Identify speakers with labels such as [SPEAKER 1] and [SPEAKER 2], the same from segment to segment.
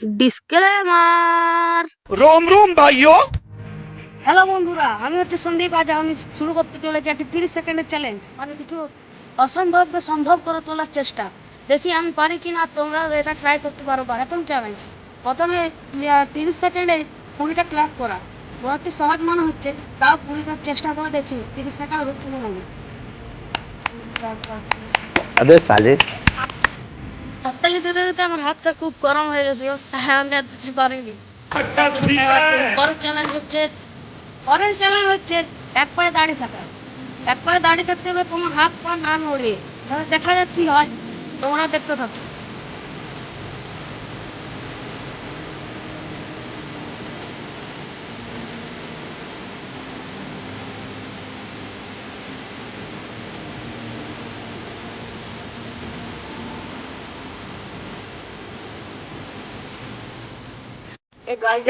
[SPEAKER 1] Disclaimer
[SPEAKER 2] রোম রোম ভাইও
[SPEAKER 1] হ্যালো বন্ধুরা আমি হচ্ছে সন্দীপ। আজ আমি শুরু করতে চলেছি একটি তিরিশ সেকেন্ডের চ্যালেঞ্জ মানে কিছু অসম্ভবকে সম্ভব করে তোলার চেষ্টা। দেখি আমি পারি কি না তোমরা এটা ট্রাই করতে পারো এরকম চ্যালেঞ্জ প্রথমে তিরিশ সেকেন্ডে কুড়িটা ক্লাক করা। একটি সহজ মনে হচ্ছে তাও কুড়িটা চেষ্টা করে দেখি তিরিশ সেকেন্ড হচ্ছে মনে হবে
[SPEAKER 3] আরে সালে
[SPEAKER 1] হাততালি দিতে দিতে আমার হাতটা খুব গরম হয়ে গেছিল। হ্যাঁ আমি আর দিতে পারিনি। পরের চ্যালেঞ্জ হচ্ছে পরের চ্যালেঞ্জ হচ্ছে এক পায়ে দাঁড়িয়ে থাকা। এক পায়ে দাঁড়িয়ে থাকতে হবে তোমার হাত পা না নড়িয়ে তাহলে দেখা যাক কি হয়। তোমরা দেখতে থাকো।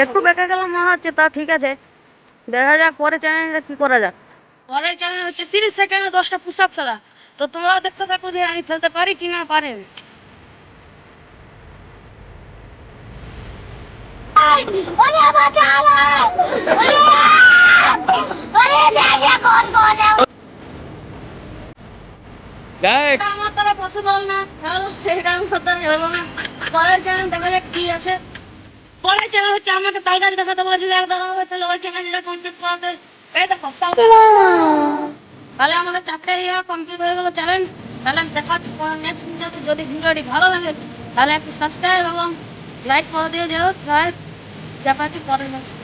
[SPEAKER 1] একটু বেঁকে গেল মনে হচ্ছে তা ঠিক আছে। দেখা যাক পরে চ্যালেঞ্জে কি করা যাক। পরের চ্যানেল হচ্ছে তিরিশ সেকেন্ডে দশটা পুশ আপ ফেলা তো তোমরা দেখতে থাকো যে আমি ফেলতে পারি কি না। পারি এটা আমার দ্বারা পসিবল না। হলো না। পরের চ্যালেঞ্জ দেখা যাক কি আছে। পরের চলে হচ্ছে আমাকে দেখাতে বলেছিল এক দাদা হবে তাহলে ওই যেটা কমপ্লিট করাতে এই দেখো তাহলে আমাদের চারটে ইয়ে কমপ্লিট হয়ে গেল চ্যালেঞ্জ তাহলে দেখা নেক্সট ভিডিওতে যদি ভিডিওটি ভালো লাগে তাহলে একটু সাবস্ক্রাইব এবং লাইক করে দিয়ে যাও তাহলে দেখা হচ্ছে পরের নেক্সট